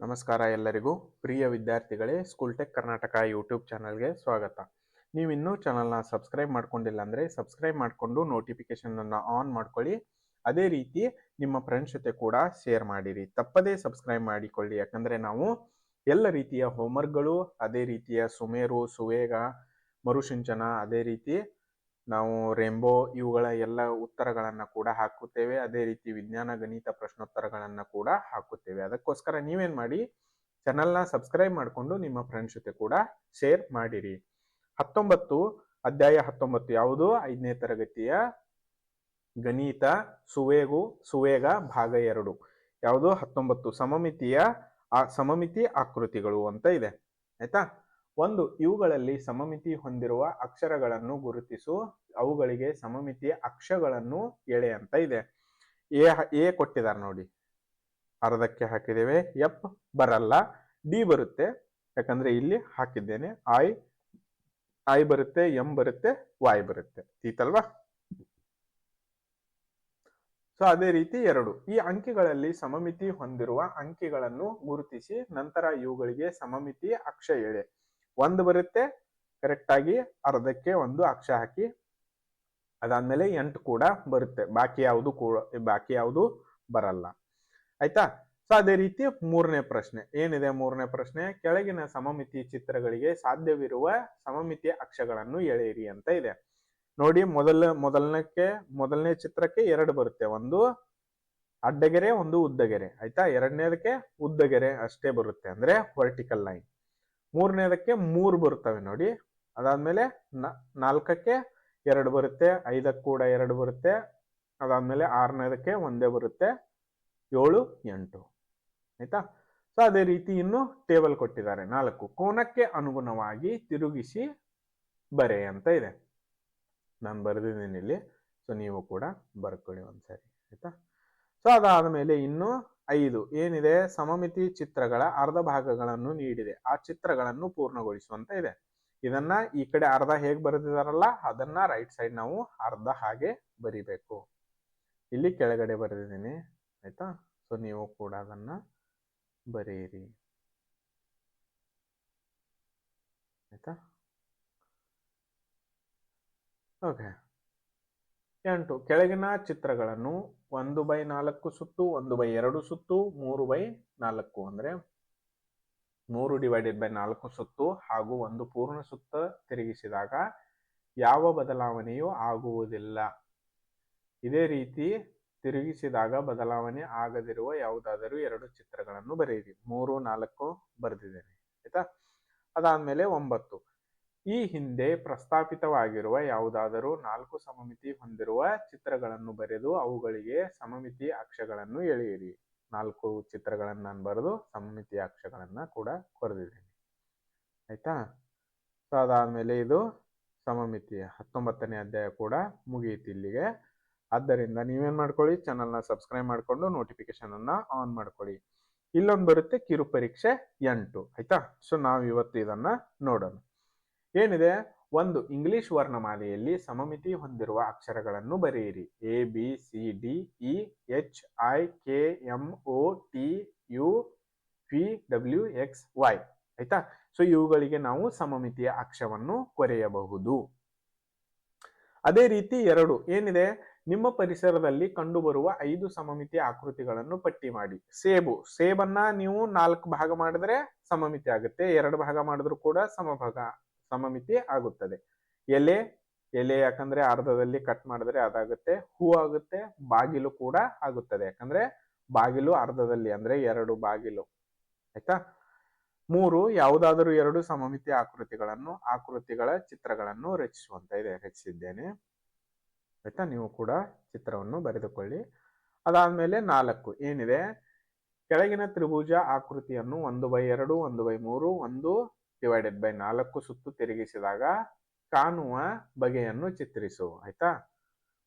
ನಮಸ್ಕಾರ ಎಲ್ಲರಿಗೂ. ಪ್ರಿಯ ವಿದ್ಯಾರ್ಥಿಗಳೇ, ಸ್ಕೂಲ್ ಟೆಕ್ ಕರ್ನಾಟಕ ಯೂಟ್ಯೂಬ್ ಚಾನಲ್ಗೆ ಸ್ವಾಗತ. ನೀವು ಇನ್ನೂ ಚಾನಲ್ನ ಸಬ್ಸ್ಕ್ರೈಬ್ ಮಾಡ್ಕೊಂಡಿಲ್ಲ ಅಂದರೆ ಸಬ್ಸ್ಕ್ರೈಬ್ ಮಾಡಿಕೊಂಡು ನೋಟಿಫಿಕೇಶನನ್ನು ಆನ್ ಮಾಡ್ಕೊಳ್ಳಿ. ಅದೇ ರೀತಿ ನಿಮ್ಮ ಫ್ರೆಂಡ್ಸ್ ಜೊತೆ ಕೂಡ ಶೇರ್ ಮಾಡಿರಿ. ತಪ್ಪದೇ ಸಬ್ಸ್ಕ್ರೈಬ್ ಮಾಡಿಕೊಳ್ಳಿ. ಯಾಕಂದರೆ ನಾವು ಎಲ್ಲ ರೀತಿಯ ಹೋಮ್ವರ್ಕ್ಗಳು ಅದೇ ರೀತಿಯ ಸುಮೇರು, ಸುವೇಗ, ಮರುಸಿಂಚನ, ಅದೇ ರೀತಿ ನಾವು ರೇಂಬೋ ಇವುಗಳ ಎಲ್ಲ ಉತ್ತರಗಳನ್ನು ಕೂಡ ಹಾಕುತ್ತೇವೆ. ಅದೇ ರೀತಿ ವಿಜ್ಞಾನ ಗಣಿತ ಪ್ರಶ್ನೋತ್ತರಗಳನ್ನು ಕೂಡ ಹಾಕುತ್ತೇವೆ. ಅದಕ್ಕೋಸ್ಕರ ನೀವೇನು ಮಾಡಿ ಚಾನಲ್ನ ಸಬ್ಸ್ಕ್ರೈಬ್ ಮಾಡಿಕೊಂಡು ನಿಮ್ಮ ಫ್ರೆಂಡ್ಸ್ ಜೊತೆ ಕೂಡ ಶೇರ್ ಮಾಡಿರಿ. ಹತ್ತೊಂಬತ್ತು, ಅಧ್ಯಾಯ ಹತ್ತೊಂಬತ್ತು ಯಾವುದು? ಐದನೇ ತರಗತಿಯ ಗಣಿತ ಸುವೇಗು, ಸುವೇಗ ಭಾಗ ಎರಡು. ಯಾವುದು? ಹತ್ತೊಂಬತ್ತು ಸಮಮಿತಿಯ, ಆ, ಸಮಮಿತಿ ಆಕೃತಿಗಳು ಅಂತ ಇದೆ. ಆಯ್ತಾ? ಒಂದು, ಇವುಗಳಲ್ಲಿ ಸಮಮಿತಿ ಹೊಂದಿರುವ ಅಕ್ಷರಗಳನ್ನು ಗುರುತಿಸು, ಅವುಗಳಿಗೆ ಸಮಮಿತಿಯ ಅಕ್ಷಗಳನ್ನು ಎಳೆ ಅಂತ ಇದೆ. ಎ ಎ ಕೊಟ್ಟಿದ್ದಾರೆ ನೋಡಿ. ಅರ್ಧಕ್ಕೆ ಹಾಕಿದ್ದೇವೆ. ಎಪ್ ಬರಲ್ಲ. ಡಿ ಬರುತ್ತೆ. ಯಾಕಂದ್ರೆ ಇಲ್ಲಿ ಹಾಕಿದ್ದೇನೆ. ಐ ಐ ಬರುತ್ತೆ, ಎಂ ಬರುತ್ತೆ ವಾಯ್ ಬರುತ್ತೆ. ತೀತಲ್ವಾ ಸೊ ಅದೇ ರೀತಿ ಎರಡು. ಈ ಅಂಕಿಗಳಲ್ಲಿ ಸಮಮಿತಿ ಹೊಂದಿರುವ ಅಂಕಿಗಳನ್ನು ಗುರುತಿಸಿ, ನಂತರ ಇವುಗಳಿಗೆ ಸಮಮಿತಿ ಅಕ್ಷ ಎಳೆ. ಒಂದು ಬರುತ್ತೆ ಕರೆಕ್ಟ್ ಆಗಿ ಅರ್ಧಕ್ಕೆ ಒಂದು ಅಕ್ಷ ಹಾಕಿ, ಅದಾದ್ಮೇಲೆ ಎಂಟು ಕೂಡ ಬರುತ್ತೆ. ಬಾಕಿ ಯಾವುದು ಕೂಡ, ಬಾಕಿ ಯಾವುದು ಬರಲ್ಲ. ಆಯ್ತಾ? ಸೊ ಅದೇ ರೀತಿ ಮೂರನೇ ಪ್ರಶ್ನೆ. ಏನಿದೆ ಮೂರನೇ ಪ್ರಶ್ನೆ? ಕೆಳಗಿನ ಸಮಮಿತಿ ಚಿತ್ರಗಳಿಗೆ ಸಾಧ್ಯವಿರುವ ಸಮಮಿತಿ ಅಕ್ಷಗಳನ್ನು ಎಳೆಯಿರಿ ಅಂತ ಇದೆ. ನೋಡಿ, ಮೊದಲ, ಮೊದಲನಕ್ಕೆ, ಮೊದಲನೇ ಚಿತ್ರಕ್ಕೆ ಎರಡು ಬರುತ್ತೆ. ಒಂದು ಅಡ್ಡಗೆರೆ, ಒಂದು ಉದ್ದಗೆರೆ. ಆಯ್ತಾ? ಎರಡನೇದಕ್ಕೆ ಉದ್ದಗೆರೆ ಅಷ್ಟೇ ಬರುತ್ತೆ. ಅಂದ್ರೆ ವರ್ಟಿಕಲ್ ಲೈನ್ ಮೂರನೇದಕ್ಕೆ ಮೂರು ಬರ್ತವೆ ನೋಡಿ. ಅದಾದ್ಮೇಲೆ ನಾಲ್ಕಕ್ಕೆ ಎರಡು ಬರುತ್ತೆ, ಐದಕ್ಕೆ ಕೂಡ ಎರಡು ಬರುತ್ತೆ. ಅದಾದ್ಮೇಲೆ ಆರನೇದಕ್ಕೆ ಒಂದೇ ಬರುತ್ತೆ. ಏಳು, ಎಂಟು. ಆಯ್ತಾ? ಸೊ ಅದೇ ರೀತಿ ಇನ್ನು ಟೇಬಲ್ ಕೊಟ್ಟಿದ್ದಾರೆ. ನಾಲ್ಕು. ಕೋನಕ್ಕೆ ಅನುಗುಣವಾಗಿ ತಿರುಗಿಸಿ ಬರೆ ಅಂತ ಇದೆ. ನಾನು ಬರೆದಿದ್ದೀನಿ ಇಲ್ಲಿ. ಸೊ ನೀವು ಕೂಡ ಬರ್ಕೊಳ್ಳಿ ಒಂದ್ಸರಿ. ಆಯ್ತಾ? ಸೊ ಅದಾದ ಮೇಲೆ ಇನ್ನು ಐದು. ಏನಿದೆ? ಸಮಮಿತಿ ಚಿತ್ರಗಳ ಅರ್ಧ ಭಾಗಗಳನ್ನು ನೀಡಿದೆ. ಆ ಚಿತ್ರಗಳನ್ನು ಪೂರ್ಣಗೊಳಿಸುವಂತ ಇದೆ. ಇದನ್ನ ಈ ಕಡೆ ಅರ್ಧ ಹೇಗೆ ಬರೆದಿದಾರಲ್ಲ, ಅದನ್ನ ರೈಟ್ ಸೈಡ್ ನಾವು ಅರ್ಧ ಹಾಗೆ ಬರಿಬೇಕು. ಇಲ್ಲಿ ಕೆಳಗಡೆ ಬರೆದಿದ್ದೀನಿ. ಆಯ್ತಾ? ಸೊ ನೀವು ಕೂಡ ಅದನ್ನ ಬರೆಯಿರಿ ಆಯ್ತಾ? ಓಕೆ ಎಂಟು, ಕೆಳಗಿನ ಚಿತ್ರಗಳನ್ನು ಒಂದು ಬೈ ನಾಲ್ಕು ಸುತ್ತು, ಒಂದು ಬೈ ಎರಡು ಸುತ್ತು, ಮೂರು ಬೈ ನಾಲ್ಕು ಅಂದ್ರೆ ಮೂರು ಡಿವೈಡೆಡ್ ಬೈ ನಾಲ್ಕು ಸುತ್ತು ಹಾಗೂ ಒಂದು ಪೂರ್ಣ ಸುತ್ತ ತಿರುಗಿಸಿದಾಗ ಯಾವ ಬದಲಾವಣೆಯೂ ಆಗುವುದಿಲ್ಲ. ಇದೇ ರೀತಿ ತಿರುಗಿಸಿದಾಗ ಬದಲಾವಣೆ ಆಗದಿರುವ ಯಾವುದಾದರೂ ಎರಡು ಚಿತ್ರಗಳನ್ನು ಬರೆಯಿರಿ. ಮೂರು, ನಾಲ್ಕು ಬರೆದಿದ್ದೇನೆ, ಆಯ್ತಾ? ಅದಾದಮೇಲೆ ಒಂಬತ್ತು. ಈ ಹಿಂದೆ ಪ್ರಸ್ತಾಪಿತವಾಗಿರುವ ಯಾವುದಾದರೂ ನಾಲ್ಕು ಸಮಮಿತಿ ಹೊಂದಿರುವ ಚಿತ್ರಗಳನ್ನು ಬರೆದು ಅವುಗಳಿಗೆ ಸಮಮಿತಿ ಅಕ್ಷಗಳನ್ನು ಎಳೆಯಿರಿ. ನಾಲ್ಕು ಚಿತ್ರಗಳನ್ನು ನಾನು ಬರೆದು ಸಮಮಿತಿ ಅಕ್ಷಗಳನ್ನು ಕೂಡ ಕೊರೆದಿದ್ದೀನಿ. ಆಯ್ತಾ? ಸೊ ಅದಾದಮೇಲೆ ಇದು ಸಮಮಿತಿ ಹತ್ತೊಂಬತ್ತನೇ ಅಧ್ಯಾಯ ಕೂಡ ಮುಗಿಯಿತು ಇಲ್ಲಿಗೆ. ಆದ್ದರಿಂದ ನೀವೇನು ಮಾಡ್ಕೊಳ್ಳಿ? ಚಾನಲ್ನ ಸಬ್ಸ್ಕ್ರೈಬ್ ಮಾಡಿಕೊಂಡು ನೋಟಿಫಿಕೇಶನನ್ನು ಆನ್ ಮಾಡ್ಕೊಳ್ಳಿ. ಇಲ್ಲೊಂದು ಬರುತ್ತೆ ಕಿರು ಪರೀಕ್ಷೆ ಎಂಟು. ಆಯ್ತಾ? ಸೊ ನಾವು ಇವತ್ತು ಇದನ್ನು ನೋಡೋಣ. ಏನಿದೆ? ಒಂದು, ಇಂಗ್ಲಿಷ್ ವರ್ಣಮಾಲೆಯಲ್ಲಿ ಸಮಮಿತಿ ಹೊಂದಿರುವ ಅಕ್ಷರಗಳನ್ನು ಬರೆಯಿರಿ. A, B, C, D, E, H, I, K, M O T, U, P, W, X, Y. ಆಯ್ತಾ? ಸೊ, ಇವುಗಳಿಗೆ ನಾವು ಸಮಮಿತಿಯ ಅಕ್ಷವನ್ನು ಕೊರೆಯಬಹುದು. ಅದೇ ರೀತಿ ಎರಡು, ಏನಿದೆ? ನಿಮ್ಮ ಪರಿಸರದಲ್ಲಿ ಕಂಡುಬರುವ ಐದು ಸಮಮಿತಿ ಆಕೃತಿಗಳನ್ನು ಪಟ್ಟಿ ಮಾಡಿ. ಸೇಬು, ಸೇಬನ್ನ ನೀವು ನಾಲ್ಕು ಭಾಗ ಮಾಡಿದ್ರೆ ಸಮಮಿತಿ ಆಗುತ್ತೆ. ಎರಡು ಭಾಗ ಮಾಡಿದ್ರು ಕೂಡ ಸಮಭಾಗ ಸಮಮಿತಿ ಆಗುತ್ತದೆ. ಎಲೆ ಎಲೆ ಯಾಕಂದ್ರೆ ಅರ್ಧದಲ್ಲಿ ಕಟ್ ಮಾಡಿದ್ರೆ ಅದಾಗುತ್ತೆ, ಹೂ ಆಗುತ್ತೆ, ಬಾಗಿಲು ಕೂಡ ಆಗುತ್ತದೆ. ಯಾಕಂದ್ರೆ ಬಾಗಿಲು ಅರ್ಧದಲ್ಲಿ ಅಂದ್ರೆ ಎರಡು ಬಾಗಿಲು. ಆಯ್ತಾ? ಮೂರು, ಯಾವುದಾದರೂ ಎರಡು ಸಮಮಿತಿ ಆಕೃತಿಗಳನ್ನು, ಆಕೃತಿಗಳ ಚಿತ್ರಗಳನ್ನು ರಚಿಸುವಂತ ಇದೆ, ರಚಿಸಿದ್ದೇನೆ. ಆಯ್ತಾ? ನೀವು ಕೂಡ ಚಿತ್ರವನ್ನು ಬರೆದುಕೊಳ್ಳಿ. ಅದಾದ್ಮೇಲೆ ನಾಲ್ಕು, ಏನಿದೆ? ಕೆಳಗಿನ ತ್ರಿಭುಜ ಆಕೃತಿಯನ್ನು ಒಂದು ಬೈ ಎರಡು, ಒಂದು ಬೈ ಮೂರು, ಒಂದು ಡಿವೈಡೆಡ್ ಬೈ ನಾಲ್ಕು ಸುತ್ತು ತಿರುಗಿಸಿದಾಗ ಕಾಣುವ ಬಗೆಯನ್ನು ಚಿತ್ರಿಸು, ಆಯ್ತಾ?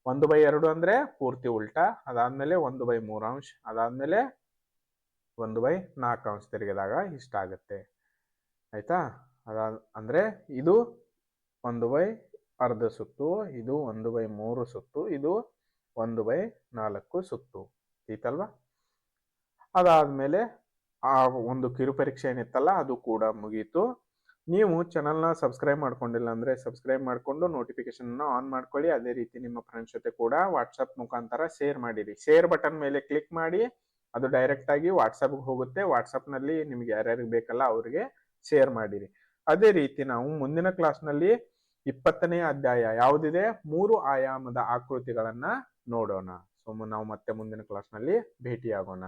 ಒಂದು ಬೈ ಎರಡು ಅಂದ್ರೆ ಪೂರ್ತಿ ಉಲ್ಟಾ, ಅದಾದ್ಮೇಲೆ ಒಂದು ಬೈ ಮೂರು ಅಂಶ, ಅದಾದ್ಮೇಲೆ ಒಂದು ಬೈ ನಾಲ್ಕು ಅಂಶ ತಿರುಗಿದಾಗ ಇಷ್ಟ ಆಗುತ್ತೆ, ಆಯ್ತಾ? ಅದ ಅಂದ್ರೆ ಇದು ಒಂದು ಬೈ ಅರ್ಧ ಸುತ್ತು, ಇದು ಒಂದು ಬೈ ಮೂರು ಸುತ್ತು, ಇದು ಒಂದು ಬೈ ನಾಲ್ಕು ಸುತ್ತು ಈತಲ್ವಾ ಅದಾದ್ಮೇಲೆ ಆ ಒಂದು ಕಿರುಪರೀಕ್ಷೆ ಏನಿತ್ತಲ್ಲ, ಅದು ಕೂಡ ಮುಗೀತು. ನೀವು ಚಾನಲ್ನ ಸಬ್ಸ್ಕ್ರೈಬ್ ಮಾಡ್ಕೊಂಡಿಲ್ಲ ಅಂದರೆ ಸಬ್ಸ್ಕ್ರೈಬ್ ಮಾಡಿಕೊಂಡು ನೋಟಿಫಿಕೇಶನ್ನ ಆನ್ ಮಾಡ್ಕೊಳ್ಳಿ. ಅದೇ ರೀತಿ ನಿಮ್ಮ ಫ್ರೆಂಡ್ಸ್ ಜೊತೆ ಕೂಡ ವಾಟ್ಸಪ್ ಮುಖಾಂತರ ಶೇರ್ ಮಾಡಿರಿ. ಶೇರ್ ಬಟನ್ ಮೇಲೆ ಕ್ಲಿಕ್ ಮಾಡಿ, ಅದು ಡೈರೆಕ್ಟಾಗಿ ವಾಟ್ಸಪ್ಗೆ ಹೋಗುತ್ತೆ. ವಾಟ್ಸಪ್ನಲ್ಲಿ ನಿಮ್ಗೆ ಯಾರ್ಯಾರಿಗೆ ಬೇಕಲ್ಲ ಅವರಿಗೆ ಶೇರ್ ಮಾಡಿರಿ. ಅದೇ ರೀತಿ ನಾವು ಮುಂದಿನ ಕ್ಲಾಸ್ನಲ್ಲಿ ಇಪ್ಪತ್ತನೇ ಅಧ್ಯಾಯ ಯಾವುದಿದೆ? ಮೂರು ಆಯಾಮದ ಆಕೃತಿಗಳನ್ನು ನೋಡೋಣ. ಸೊ ನಾವು ಮತ್ತೆ ಮುಂದಿನ ಕ್ಲಾಸ್ನಲ್ಲಿ ಭೇಟಿಯಾಗೋಣ.